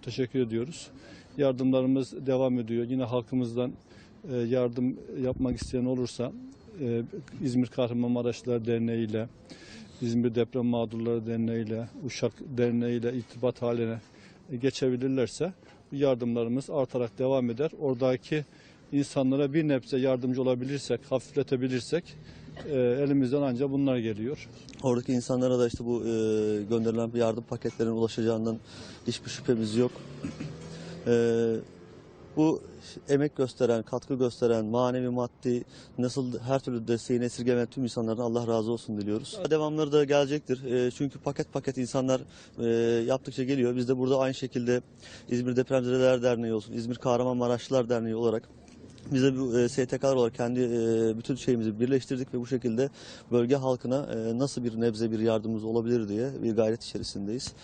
çok teşekkür ediyoruz. Yardımlarımız devam ediyor. Yine halkımızdan e, yardım yapmak isteyen olursa e, İzmir Kahramanmaraşlılar Derneği ile İzmir Deprem Mağdurları Derneği ile Uşak Derneği ile irtibat haline geçebilirlerse yardımlarımız artarak devam eder. Oradaki insanlara bir nebze yardımcı olabilirsek, hafifletebilirsek e, elimizden ancak bunlar geliyor. Oradaki insanlara da işte bu e, gönderilen yardım paketlerinin ulaşacağından hiçbir şüphemiz yok. E, bu emek gösteren, katkı gösteren, manevi, maddi, nasıl her türlü desteğini esirgemeyen tüm insanlardan Allah razı olsun diliyoruz. Devamları da gelecektir. E, çünkü paket paket insanlar e, yaptıkça geliyor. Biz de burada aynı şekilde İzmir Depremzedeler Derneği olsun, İzmir Kahramanmaraşlılar Derneği olarak biz de bu e, STK'lar olarak kendi e, bütün şeyimizi birleştirdik ve bu şekilde bölge halkına e, nasıl bir nebze bir yardımımız olabilir diye bir gayret içerisindeyiz.